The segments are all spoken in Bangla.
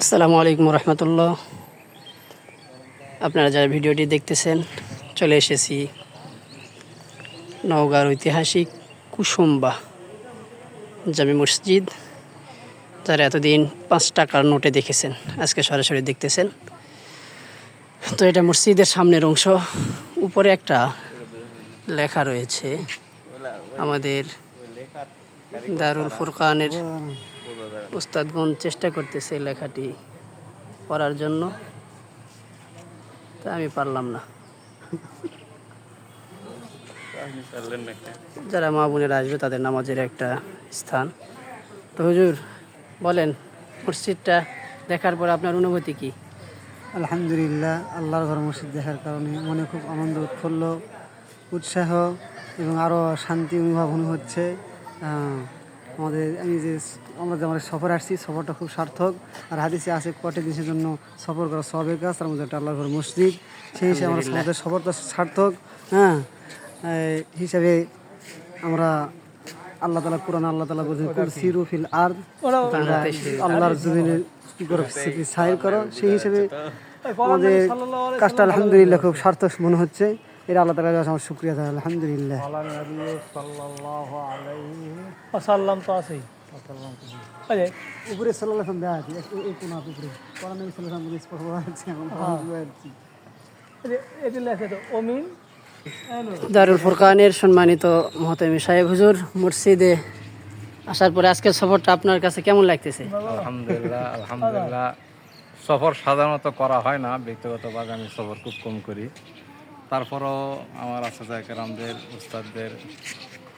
আসসালামু আলাইকুম রহমতুল্লাহ। আপনারা যারা ভিডিওটি দেখতেছেন, চলে এসেছি নওগাঁর ঐতিহাসিক কুসুম্বা জামি মসজিদ। যারা এতদিন পাঁচ টাকার নোটে দেখেছেন, আজকে সরাসরি দেখতেছেন। তো এটা মসজিদের সামনের অংশ, উপরে একটা লেখা রয়েছে, আমাদের দারুল ফুরকানের উস্তাদগণ চেষ্টা করতেছে লেখাটি পড়ার জন্য। তা আমি পারলাম না। যারা মা বোনেরা আসবে তাদের নামাজের একটা স্থান। তো হুজুর বলেন মসজিদটা দেখার পর আপনার অনুভূতি কি? আলহামদুলিল্লাহ আল্লাহর ঘর মসজিদ দেখার কারণে মনে খুব আনন্দ উৎফুল্ল উৎসাহ এবং আরও শান্তি অনুভব হচ্ছে। আমাদের আমি যে আমরা যে আমাদের সফর আসছি সফরটা খুব সার্থক। আর হাদিসে আছে কটে দেশের জন্য সফর করা সবের কাজ তার মধ্যে একটা আল্লাহর ঘর মসজিদ। সেই হিসেবে আমরা আমাদের সফরটা সার্থক হ্যাঁ? হিসাবে আমরা আল্লাহ তালা কোরআন আল্লাহ তালা বলছেন কুরসিরু ফিল আর আল্লাহর জমিনের করো করো। সেই হিসেবে আমাদের কাজটা আলহামদুলিল্লাহ খুব সার্থক মনে হচ্ছে। এটা আল্লাহ তালা আমার শুক্রিয়া দেয় আলহামদুলিল্লাহ। সাল্লাম তো আছেই। উপরে সাল্লাহ দেওয়া আছে এই- এই উপরে। কোরআন নবী সাল্লাহ বলে স্পষ্ট। এটি লেখে তো অমিন দারুল ফুরকানের সম্মানিত মহতামি সাহেব হুজুর মসজিদে আসার পরে আজকের সফরটা আপনার কাছে কেমন লাগতেছে? আলহামদুলিল্লাহ আলহামদুলিল্লাহ। সফর সাধারণত করা হয় না ব্যক্তিগতভাবে আমি সফর খুব কম করি। তারপরও আমার আসাদা কেরামদের উস্তাদদের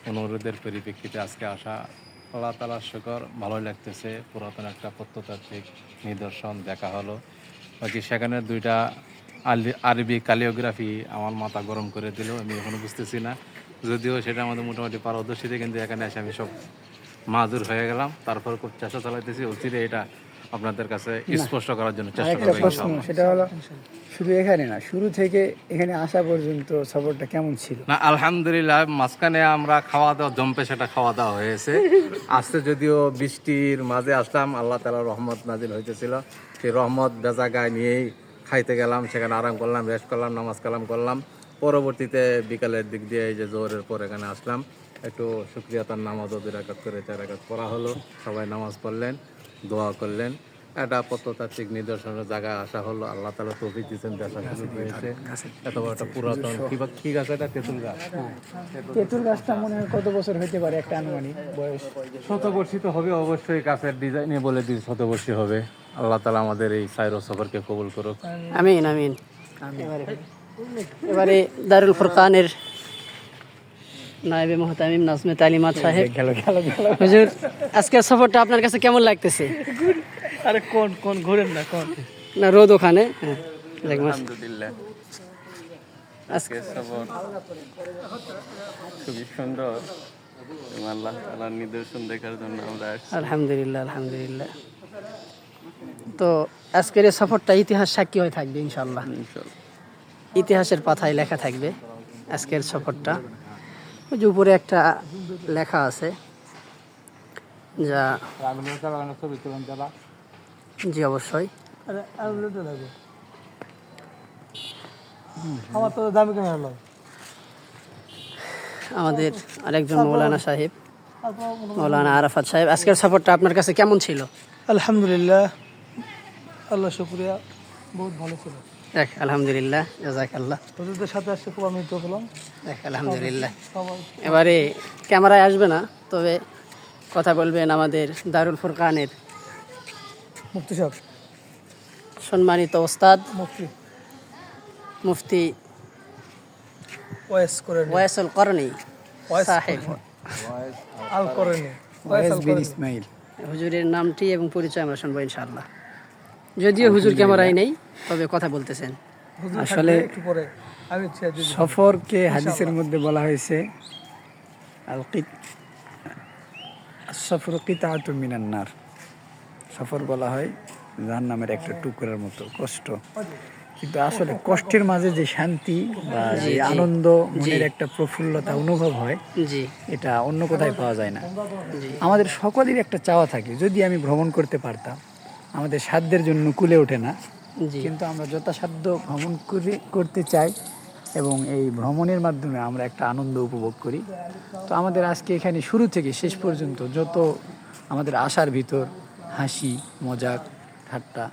অনুরোধের পরিপ্রেক্ষিতে আজকে আসা আল্লাহ তালার শুকর ভালোই লাগতেছে। পুরাতন একটা প্রত্নতাত্ত্বিক নিদর্শন দেখা হলো। বাকি সেখানে দুইটা আলি- আরবি কালিওগ্রাফি আমার মাথা গরম করে দিল আমি এখনও বুঝতেছি না। যদিও সেটা আমাদের মোটামুটি পারদর্শিতে কিন্তু এখানে এসে আমি সব মাজুর হয়ে গেলাম। তারপর খুব চেষ্টা চালাইতেছি অচিরে এটা আপনাদের কাছে স্পষ্ট করার জন্য চেষ্টা করব সেটা হলো শুধু এখানে না, শুরু থেকে এখানে আসা পর্যন্ত সফরটা কেমন ছিল? না, আলহামদুলিল্লাহ, মাঝখানে আমরা খাওয়া দাওয়া জম্পে সেটা খাওয়া দাওয়া হয়েছে। আসতে যদিও বৃষ্টির মাঝে আসলাম, আল্লাহ তালা রহমত নাজিল হইতেছিল। সেই রহমত বেজা গায়ে নিয়েই খাইতে গেলাম, সেখানে আরাম করলাম, রেস্ট করলাম, নামাজ কালাম করলাম। পরবর্তীতে বিকালের দিক দিয়ে এই যে জোরের পর এখানে আসলাম। একটু শুক্রিয়া তার নামাজ দুই রাকাত করে চার রাকাত পড়া হলো। সবাই নামাজ পড়লেন, দোয়া করলেন। একটা প্রত্নতাত্ত্বিক নিদর্শনের জায়গায় আসা হলো। আল্লাহ তালা তৌফিক দিচ্ছেন দেখা সুযোগ হয়েছে এত বড় একটা পুরাতন কি বা- কি গাছ এটা? তেঁতুল গাছ। তেঁতুল গাছটা মনে হয় কত বছর হইতে পারে একটা আনুমানিক বয়স? শতবর্ষী তো হবে অবশ্যই গাছের ডিজাইনে বলে দিন শতবর্ষী হবে। আল্লাহ তালা আমাদের এই সাইরো সফরকে কবুল করুক। আমিন আমিন। এবারে এবারে দারুল ফুরকানের নায়েবে মোহতামিম নাজমে তালিমাত সাহেব। হুজুর আজকের সফরটা আপনার কাছে কেমন লাগতেছে? আরে কোন কোন ঘুরেন না কোন? না রোদ ওখানে। হ্যাঁ আলহামদুলিল্লাহ। আজকে আজকের সফর খুবই সুন্দর। আল্লাহ তালার নিদর্শন দেখার জন্য আমরা আলহামদুলিল্লাহ আলহামদুলিল্লাহ। তো আজকের এই সফরটা ইতিহাস সাক্ষী হয়ে থাকবে ইনশাল্লাহ ইনশাল্লাহ। ইতিহাসের পাথায় লেখা থাকবে আজকের সফরটা। ওই যে উপরে একটা লেখা আছে যা জি অবশ্যই। আমার তো দামি কেন হলো। আমাদের আরেকজন মৌলানা সাহেব। মৌলানা আরাফাত সাহেব আজকের সফরটা আপনার কাছে কেমন ছিল? আলহামদুলিল্লাহ। আল্লাহ শুক্রিয়া বহুত ভালো ছিল। দেখ আলহামদুলিল্লাহ জাজাক আল্লাহ তোদের সাথে আসতে খুব আনন্দিত পেলাম দেখ আলহামদুলিল্লাহ। এবারে ক্যামেরায় আসবে না তবে কথা বলবেন আমাদের দারুল ফুরকানের মুক্তি সব সম্মানিত ওস্তাদ মুক্তি মুফতি ওয়েস করে নি ওয়াইসুল করণী সাহেব। আল করে নি ওয়েস বিন ইসমাইল। হুজুরের নামটি এবং পরিচয় আমরা শুনব ইনশাআল্লাহ। যদিও হুজুর ক্যামেরায় নেই তবে কথা বলতেছেন। আসলে একটু পরে আমি ছেড়ে দিই। সফরকে হাদিসের মধ্যে বলা হয়েছে আল কিত সফর কিতাআতুম মিনান নার। সফর বলা হয় জাহান্নামের একটা টুকরার মতো কষ্ট। কিন্তু আসলে কষ্টের মাঝে যে শান্তি বা যে আনন্দ মনের একটা প্রফুল্লতা অনুভব হয় এটা অন্য কোথায় পাওয়া যায় না। আমাদের সকলেরই একটা চাওয়া থাকে যদি আমি ভ্রমণ করতে পারতাম আমাদের সাধ্যের জন্য কুলে ওঠে না। কিন্তু আমরা যথাসাধ্য ভ্রমণ করে করতে চাই এবং এই ভ্রমণের মাধ্যমে আমরা একটা আনন্দ উপভোগ করি। তো আমাদের আজকে এখানে শুরু থেকে শেষ পর্যন্ত যত আমাদের আশার ভিতর হাসি মজাক ঠাট্টা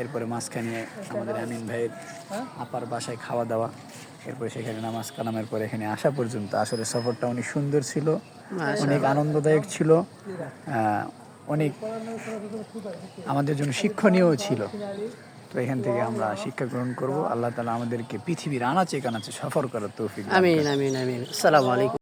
এরপরে মাঝখানে আমাদের আমিন ভাইয়ের আপার বাসায় খাওয়া দাওয়া এরপরে সেখানে নামাজ কালামের পরে এখানে আসা পর্যন্ত আসলে সফরটা অনেক সুন্দর ছিল অনেক আনন্দদায়ক ছিল অনেক আমাদের জন্য শিক্ষণীয়ও ছিল। তো এখান থেকে আমরা শিক্ষা গ্রহণ করব। আল্লাহ তালা আমাদেরকে পৃথিবীর আনাচে কানাচে সফর করার তৌফিক আমিন আমিন আমিন। আসসালামু আলাইকুম।